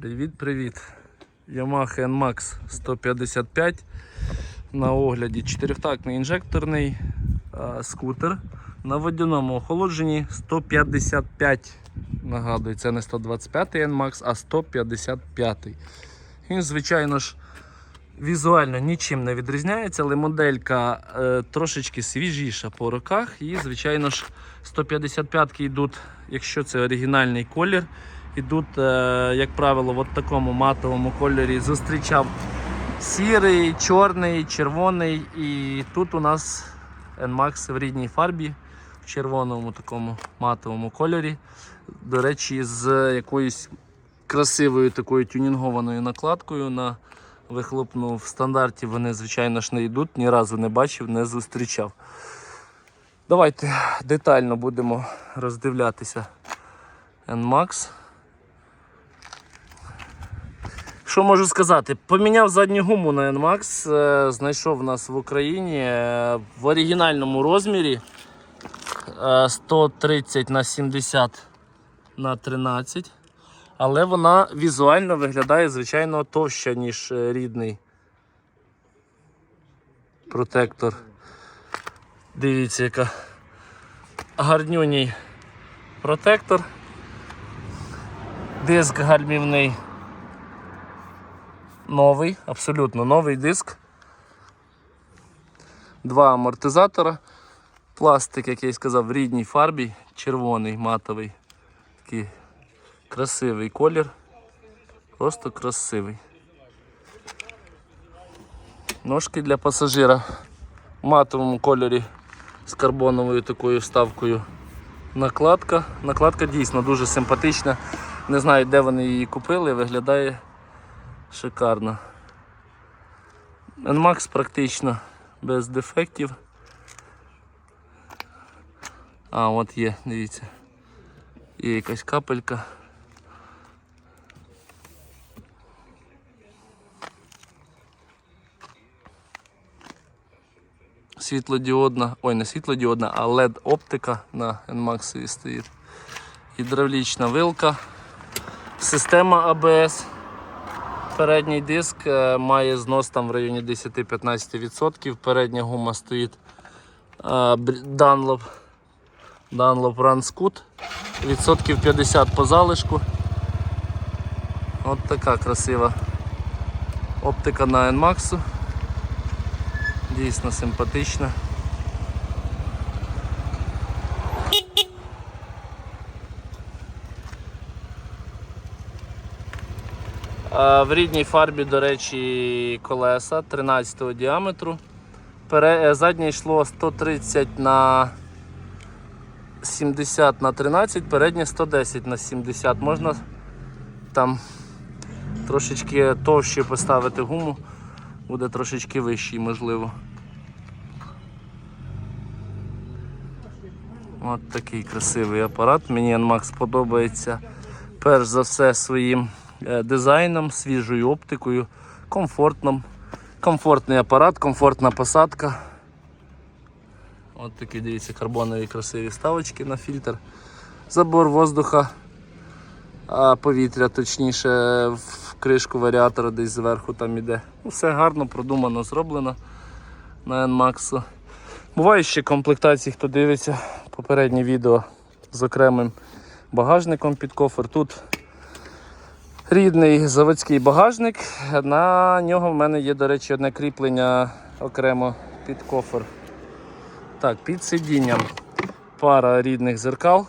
Привіт-привіт. Yamaha NMAX 155. На огляді чотирьохтактний інжекторний а, скутер. На водяному охолодженні 155. Нагадую, це не 125 NMAX, а 155. Він, звичайно ж, візуально нічим не відрізняється, але моделька е, трошечки свіжіша по роках. І, звичайно ж, 155 йдуть, якщо це оригінальний колір, йдуть, е, як правило, в такому матовому кольорі. Зустрічав сірий, чорний, червоний. І тут у нас NMAX в рідній фарбі, в червоному такому матовому кольорі. До речі, з якоюсь красивою такою тюнінгованою накладкою на вихлопну в стандарті вони, звичайно ж, не йдуть, ні разу не бачив, не зустрічав. Давайте детально будемо роздивлятися NMAX. Що можу сказати? Поміняв задню гуму на NMAX, е, знайшов нас в Україні е, в оригінальному розмірі е, 130 на 70 на 13. Але вона візуально виглядає, звичайно, товща, ніж е, рідний протектор. Дивіться, яка гарнюній протектор. Диск гальмівний новий, абсолютно новий диск. Два амортизатора. Пластик, як я й сказав, в рідній фарбі, червоний, матовий. Такий красивий колір. Просто красивий. Ножки для пасажира в матовому кольорі з карбоновою такою вставкою. Накладка. Накладка дійсно дуже симпатична. Не знаю, де вони її купили, виглядає шикарно. NMAX практично без дефектів. А, от є, дивіться. Є якась капелька. Світлодіодна, ой, не світлодіодна, а LED оптика на NMAX стоїть. Гідравлічна вилка, система ABS. Передній диск е, має знос там в районі 10-15%. Передня гума стоїть е, Dunlop, Dunlop Run Scoot. Відсотків 50 по залишку. От така красива оптика на NMAX. Дійсно симпатична. В рідній фарбі, до речі, колеса 13 діаметру. Е, Заднє йшло 130 на 70 на 13, переднє 110 на 70. Можна там трошечки товще поставити гуму, буде трошечки вищий, можливо. От такий красивий апарат. Мені NMAX подобається перш за все своїм е, дизайном, свіжою оптикою, комфортним. Комфортний апарат, комфортна посадка. От такі, дивіться, карбонові красиві вставочки на фільтр. Забор воздуха, а повітря, точніше, в кришку варіатора десь зверху там іде. Ну, Все гарно, продумано, зроблено на NMAX. Буває ще комплектації, хто дивиться попереднє відео з окремим багажником під кофер. Тут рідний заводський багажник. На нього в мене є, до речі, одне кріплення окремо під кофер. Так, під сидінням пара рідних зеркал.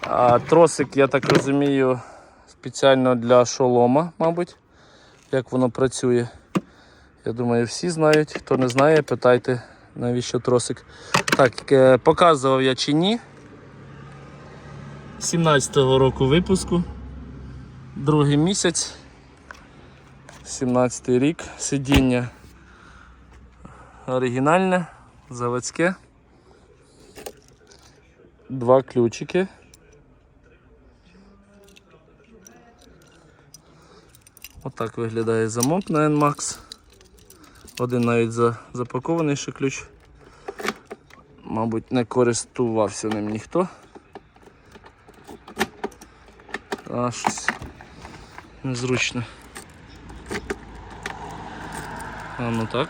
А, тросик, я так розумію, спеціально для шолома, мабуть, як воно працює. Я думаю, всі знають. Хто не знає, питайте, навіщо тросик. Так, е, показував я чи ні. 17-го року випуску. Другий місяць. 17-й рік. Сидіння оригінальне, заводське. Два ключики. Отак виглядає замок на NMAX. Один навіть за, запакований ще ключ. Мабуть, не користувався ним ніхто. А щось Незручно. А ну так.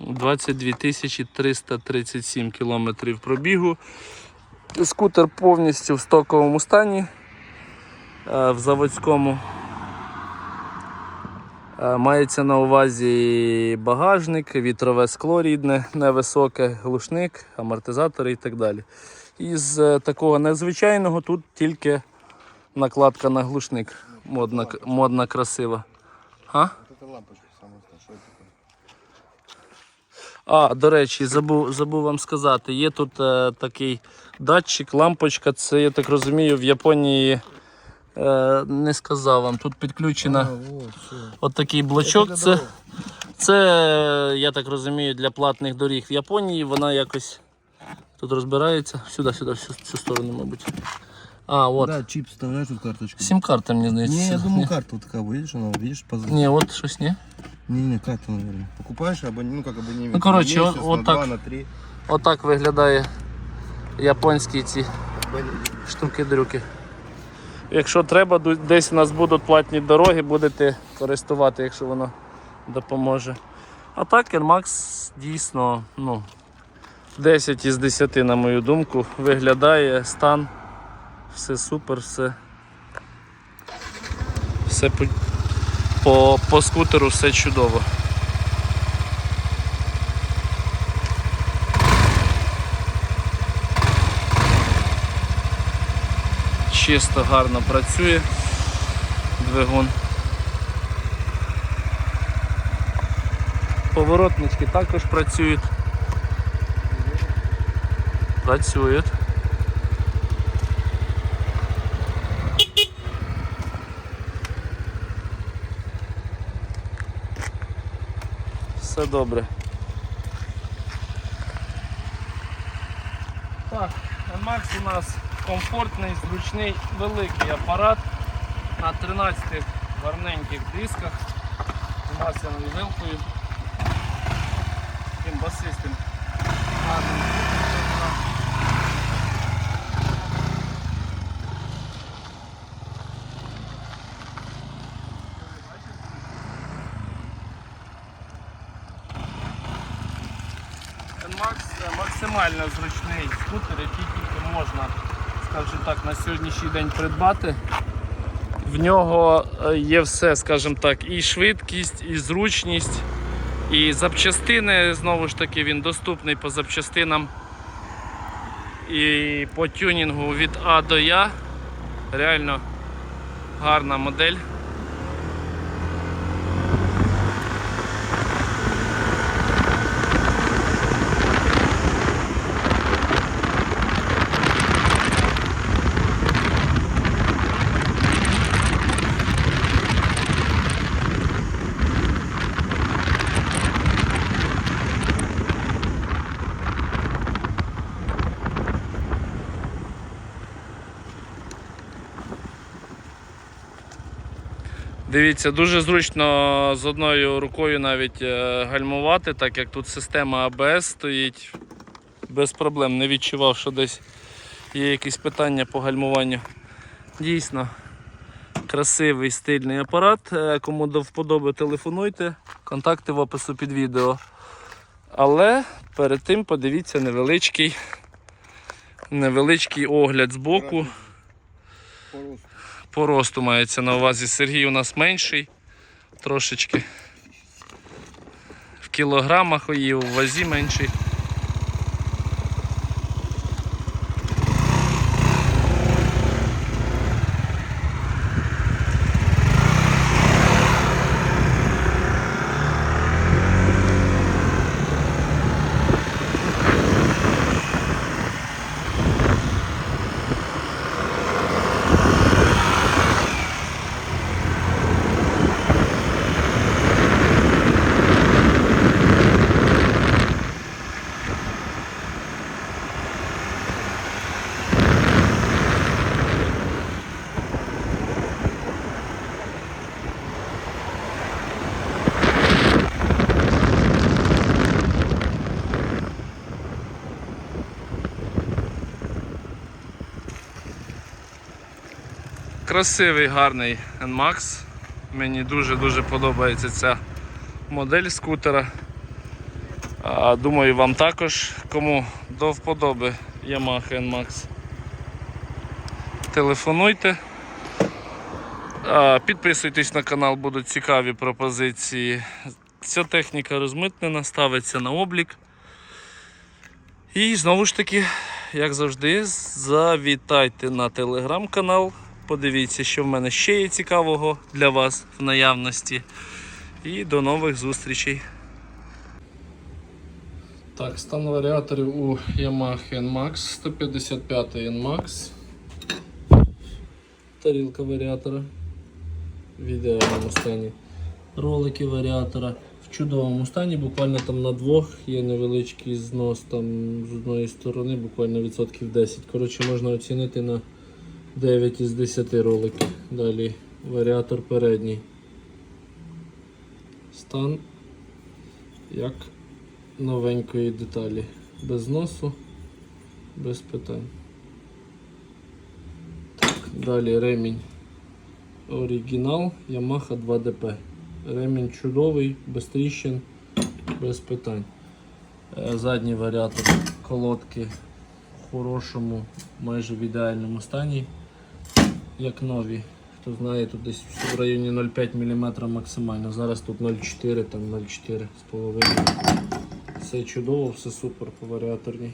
Двадцять дві тисячі 337 кілометрів пробігу. Скутер повністю в стоковому стані, е, в заводському. Е, Мається на увазі багажник, вітрове скло рідне, невисоке, глушник, амортизатори і так далі. Із е, такого незвичайного тут тільки накладка на глушник. Модна, модна красива. А? А, до речі, забув, забув вам сказати, є тут е, такий датчик, лампочка. Це, я так розумію, в Японії не сказав вам. Тут підключена. А, вот, все. От такий блочок. Це, це, е, я так розумію, для платних доріг в Японії. Вона якось тут розбирається. Сюди, сюди, в цю, сторону, мабуть. А, от. Да, чип вставляешь тут карточку. Сім-карта, мені здається. Не, я думаю, карта вот такая, видишь, она, видишь, поз... Ні, от щось ні. Не, не, карта, наверное. Покупаешь, абон... ну как абонемент. Ну, короче, на вот- месяц, вот на так. два, на три. Отак виглядає японські ці штуки-дрюки. Якщо треба, десь у нас будуть платні дороги, будете користувати, якщо воно допоможе. А так Nmax дійсно ну, 10 із 10, на мою думку, виглядає стан, все супер, все. Все по, по, по скутеру все чудово. Чисто гарно працює двигун. Поворотнички також працюють. Працюють. Все добре. Так, Max у нас комфортний, зручний, великий апарат на 13 гарненьких дисках з масляною вилкою. Таким басистим звуком. Максимально зручний скутер, який тільки можна, скажімо так, на сьогоднішній день придбати. В нього е, є все, скажімо так, і швидкість, і зручність, і запчастини, знову ж таки, він доступний по запчастинам і по тюнінгу від А до Я. Реально гарна модель. Дивіться, дуже зручно з одною рукою навіть е, гальмувати, так як тут система ABS стоїть без проблем. Не відчував, що десь є якісь питання по гальмуванню. Дійсно красивий стильний апарат. Е, Кому до вподоби, телефонуйте. Контакти в опису під відео. Але перед тим подивіться невеличкий, невеличкий огляд з боку. По росту. Мається на увазі. Сергій у нас менший трошечки. В кілограмах і в вазі менший. Красивий, гарний NMAX. Мені дуже-дуже подобається ця модель скутера. Думаю, вам також. Кому до вподоби Yamaha NMAX. Телефонуйте. Підписуйтесь на канал, будуть цікаві пропозиції. Ця техніка розмитнена, ставиться на облік. І знову ж таки, як завжди, завітайте на телеграм-канал. Подивіться, що в мене ще є цікавого для вас в наявності. І до нових зустрічей. Так, стан варіаторів у Yamaha NMAX 155 NMAX. Тарілка варіатора в ідеальному стані. Ролики варіатора в чудовому стані, буквально там на двох є невеличкий знос там з одної сторони, буквально відсотків 10. Коротше, можна оцінити на 9 із 10 роликів. Далі варіатор передній. Стан як новенької деталі. Без зносу, без питань. Так, далі ремінь. Оригінал Yamaha 2DP. Ремінь чудовий, без тріщин, без питань. Е, Задній варіатор колодки в хорошому, майже в ідеальному стані, як нові. Хто знає, тут десь в районі 0,5 мм максимально. Зараз тут 0,4, там 0,4 з половиною. Все чудово, все супер по варіаторній.